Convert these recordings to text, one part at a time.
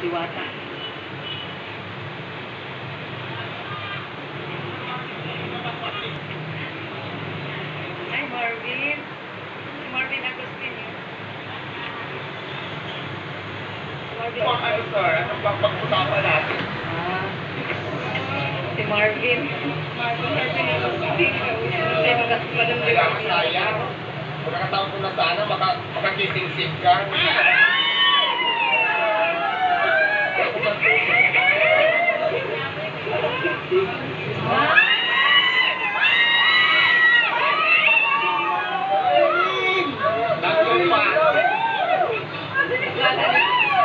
Diwata. Hi, Marvin. Marvin Agustin. Marvin. Kung ano sir, anong bang pag-usapan natin? Ah. Si Marvin. Marvin Agustin. Siya magkakaroon Kaya masaya. Pagkakataon ko na sana, maka, makakising-sing ka. Tatlong pa. Ah? Hindi ko na sila na sinabi ko.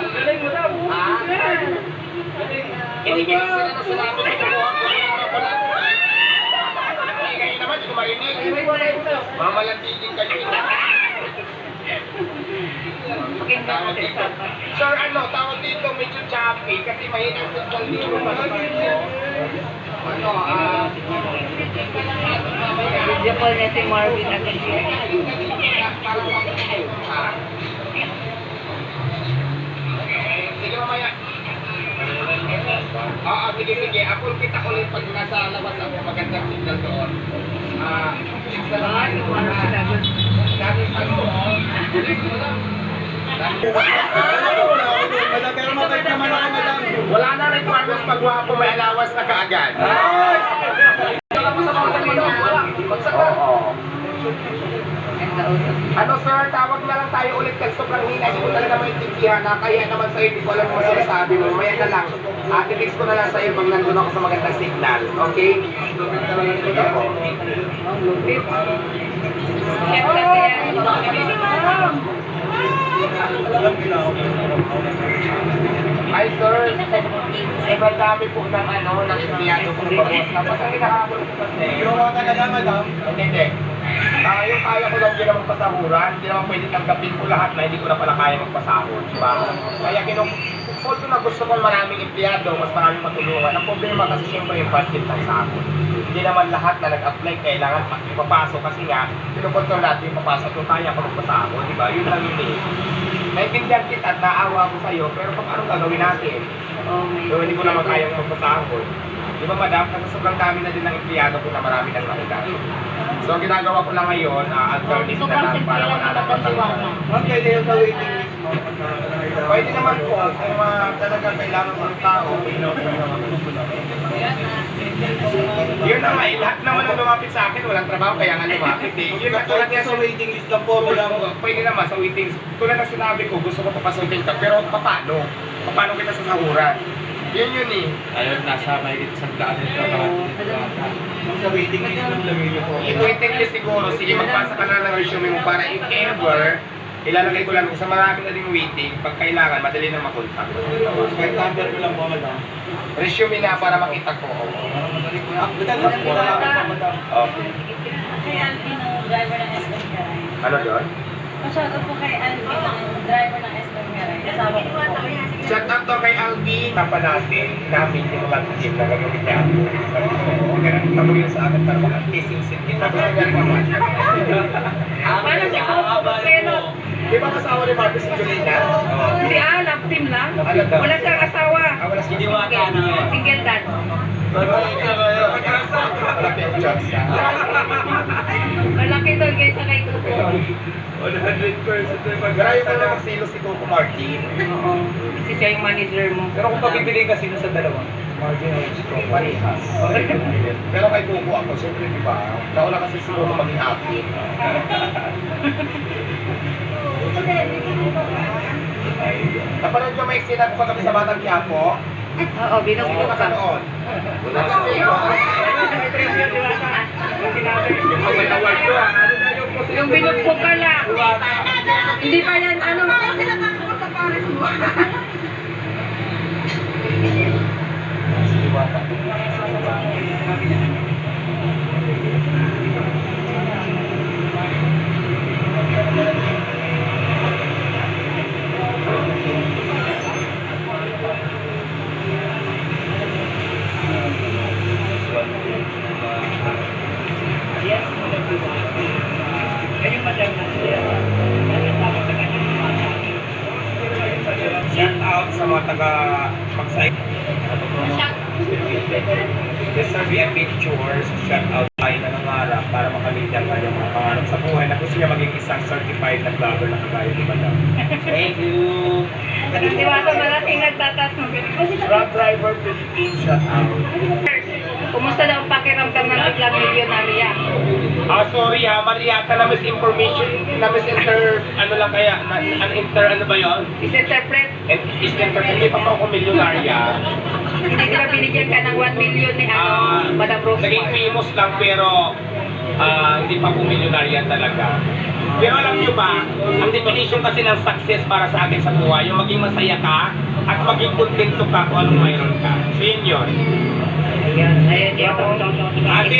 Wala. Ingay naman, hindi ko marinig. Mamalantigin kayo. Sir, ano, tawag dito, medyo choppy kasi mahina ang signal dito. Ano, ah... Video call niya si Marvin Agustin. Parang makikita, ha? Sige, mamaya. Oo, sige. Ako kita ulit pag nasa labas ako magandang signal doon. Ah, Ah. Wala na requirements pag wapo may allowance na kaagad. Ano sir, tawag na lang tayo ulit kasi sobrang hina. Hindi ko talaga maintindihan na kaya naman sa'yo, hindi ko alam kung ano sinasabi mo. Maya na lang. Ah, text ko na lang sa'yo pag nandun ako sa magandang signal. Okay? Hi sir, sobrang dami po ng ano, ng empleyado ko na bawas. Tapos ang kinakakulo ko kasi, Yung mga talaga, madam. Hindi, hindi. Ah, yung kaya ko lang din naman pasahuran, hindi naman pwede tanggapin ko lahat na hindi ko na pala kaya magpasahod, di ba? Kaya although na gusto kong maraming empleyado, mas maraming matulungan. Ang problema kasi siyempre yung budget ng sahod. Hindi naman lahat na nag-apply kailangan pa- ipapasok kasi nga, kinukontrol natin yung papasok kung kaya ko magpasahod, di ba? Yun lang yun eh. Naintindihan kita at naawa ko sa'yo, pero kung anong gagawin natin? Oh, So, hindi ko naman kayang magpasahod. Di ba, madam? Kasi sobrang dami na din ng empleyado ko na marami nang nakita. So, ang ginagawa ko lang ngayon, uh, alternate na lang para. Ma'am, pwede yung sa waiting list. Pwede naman po, kung uh, talaga kailangan ng tao, yun na nga, eh, lahat naman ang lumapit sa akin, walang trabaho, kaya nga lumapit eh. Yun na tulad niya sa waiting list lang po, madam. Pwede naman sa waiting. Tulad ng sinabi ko, gusto ko papasukin ka, pero paano? Paano kita sa sahuran? Yun yun eh. Ayun, nasa may isang daan ito. Sa waiting list lang lang yun po. I-waiting list siguro, sige magpasa ka na ng resume mo para if ever, ilalagay ko lang sa marami na din waiting, pag kailangan, madali na makontak. Kahit number ko lang po, madam. Resume na para makita ko. Ah, po po. Okay. Kay Alvin ng driver ng SM Garay. Ano doon? Masyado po kay Alvin ng driver ng SM Garay. Kasama ko po. Shout out to kay Alvin. Tapa natin namin yung mga team na gagawin niya. Sabi ko, ganun yun sa akin para maka-kissing-sing kita. Gusto niya rin naman. Paano si Coco Pero, Di ba kasawa ni Marcos si Julina? si Alam, team lang. Ano daw? Wala siyang asawa. Ah, wala si Single, single dad. Malaki doon kaysa kay Coco. 100% Grabe ko lang silo si Coco Martin. Oo. Kasi siya yung manager mo. Pero kung pagpipili ka sino sa dalawa? Margin o Chico? Parehas. Pero kay Coco ako, siyempre di ba? Nauna kasi si Coco maging happy. Napanood ko may sinabi pa kami sa Batang Quiapo. Oo, binugbog Ano ka. ka noon? Yung binugbog ka lang. Hindi pa yan, ano. Yan, mga taga Pagsay. Yes, sir, we have pictures, shout out tayo na nangarap para makamit ang kanyang mga pangarap sa buhay na gusto niya maging isang certified na vlogger na kagaya ni Madam. Thank you! Diwata malaking nagtatanong. Truck driver Philippines, shout out. Kumusta daw ang pakiramdam ng biglang milyonarya? Ah, sorry ha, mali yata na misinformation, na misinter, ano lang kaya, na, an inter, ano ba yun? Is-interpret, And is inter, hindi pa pa ako milyonarya. hindi ka binigyan ka ng 1 million ni ano, Ah, Madam Rose? Naging famous lang pero ah, hindi pa po milyonarya talaga. Pero alam niyo ba, ang definition kasi ng success para sa akin sa buhay, yung maging masaya ka at maging kontento ka kung anong mayroon ka. So yun yun. Ayun, yun. Ate,